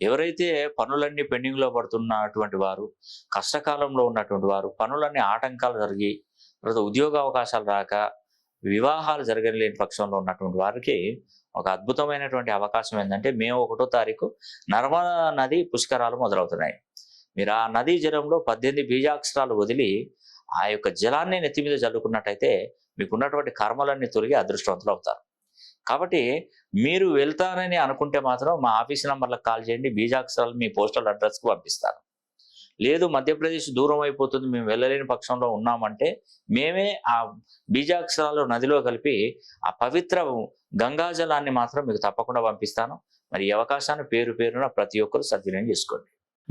ఎవరైతే పనులన్నీ పెండింగ్లో పడుతున్నటువంటి వారు కష్టకాలంలో ఉన్నటువంటి వారు పనులన్నీ ఆటంకాలు జరిగి తర్వాత ఉద్యోగ అవకాశాలు రాక వివాహాలు జరగలేని పక్షంలో ఉన్నటువంటి వారికి ఒక అద్భుతమైనటువంటి అవకాశం ఏంటంటే మే ఒకటో తారీఖు నర్మదా నది పుష్కరాలు మొదలవుతున్నాయి. మీరు ఆ నదీ జలంలో పద్దెనిమిది బీజాక్షరాలు వదిలి ఆ యొక్క జలాన్ని నెత్తి మీద చల్లుకున్నట్టయితే మీకున్నటువంటి కర్మలన్నీ తొలగి అదృష్టవంతులు అవుతారు. కాబట్టి మీరు వెళ్తారని అనుకుంటే మాత్రం మా ఆఫీస్ నంబర్లకు కాల్ చేయండి. బీజాక్షరాలు మీ పోస్టల్ అడ్రస్కి పంపిస్తాను. లేదు మధ్యప్రదేశ్ దూరం అయిపోతుంది. మేము వెళ్ళలేని పక్షంలో ఉన్నామంటే మేమే ఆ బీజాక్షరాలు నదిలో కలిపి ఆ పవిత్ర గంగాజలాన్ని మాత్రం మీకు తప్పకుండా పంపిస్తాను. మరి ఈ అవకాశాన్ని పేరు పేరున ప్రతి ఒక్కరు సద్వినియోగం చేసుకోండి.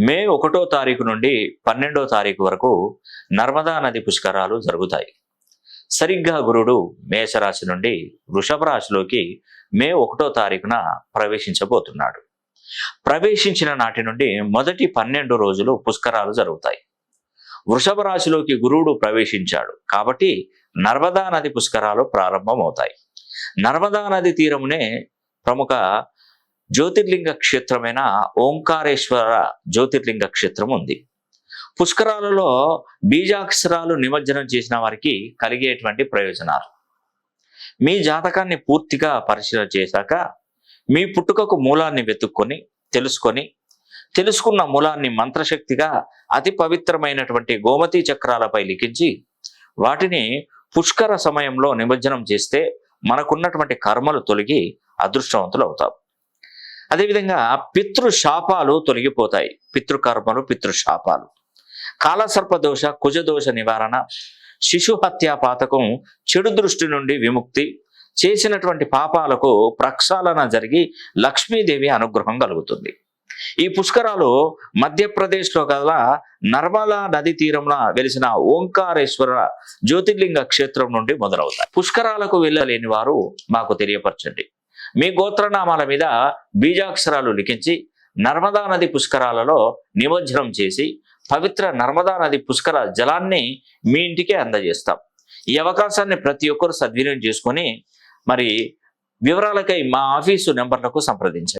మే ఒకటో తారీఖు నుండి పన్నెండో తారీఖు వరకు నర్మదా నది పుష్కరాలు జరుగుతాయి. సరిగ్గా గురుడు మేషరాశి నుండి వృషభ రాశిలోకి మే ఒకటో తారీఖున ప్రవేశించబోతున్నాడు. ప్రవేశించిన నాటి నుండి మొదటి పన్నెండు రోజులు పుష్కరాలు జరుగుతాయి. వృషభ రాశిలోకి గురువుడు ప్రవేశించాడు కాబట్టి నర్మదా నది పుష్కరాలు ప్రారంభమవుతాయి. నర్మదా నది తీరమునే ప్రముఖ జ్యోతిర్లింగ క్షేత్రమైన ఓంకారేశ్వర జ్యోతిర్లింగ క్షేత్రం ఉంది పుష్కరాలలో బీజాక్షరాలు నిమజ్జనం చేసిన వారికి కలిగేటువంటి ప్రయోజనాలు. మీ జాతకాన్ని పూర్తిగా పరిశీలన చేశాక మీ పుట్టుకకు మూలాన్ని వెతుక్కొని తెలుసుకొని తెలుసుకున్న మూలాన్ని మంత్రశక్తిగా అతి పవిత్రమైనటువంటి గోమతి చక్రాలపై లిఖించి వాటిని పుష్కర సమయంలో నిమజ్జనం చేస్తే మనకున్నటువంటి కర్మలు తొలగి అదృష్టవంతులు అవుతాం అదేవిధంగా పితృ శాపాలు తొలగిపోతాయి. పితృకర్మలు పితృశాపాలు. కాలసర్పదోష కుజదోష నివారణ శిశు హత్యా పాతకం చెడు దృష్టి నుండి విముక్తి చేసినటువంటి పాపాలకు ప్రక్షాళన జరిగి లక్ష్మీదేవి అనుగ్రహం కలుగుతుంది. ఈ పుష్కరాలు మధ్యప్రదేశ్లో గల నర్మదా నది తీరంలో వెలిసిన ఓంకారేశ్వర జ్యోతిర్లింగ క్షేత్రం నుండి మొదలవుతాయి. పుష్కరాలకు వెళ్ళలేని వారు మాకు తెలియపరచండి. మీ గోత్రనామాల మీద బీజాక్షరాలు లిఖించి నర్మదా నది పుష్కరాలలో నిమజ్జనం చేసి పవిత్ర నర్మదా నది పుష్కర జలాన్ని మీ ఇంటికే అందజేస్తాం. ఈ అవకాశాన్ని ప్రతి ఒక్కరు సద్వినియోగం చేసుకొని మరి వివరాలకై మా ఆఫీసు నెంబర్లకు సంప్రదించండి.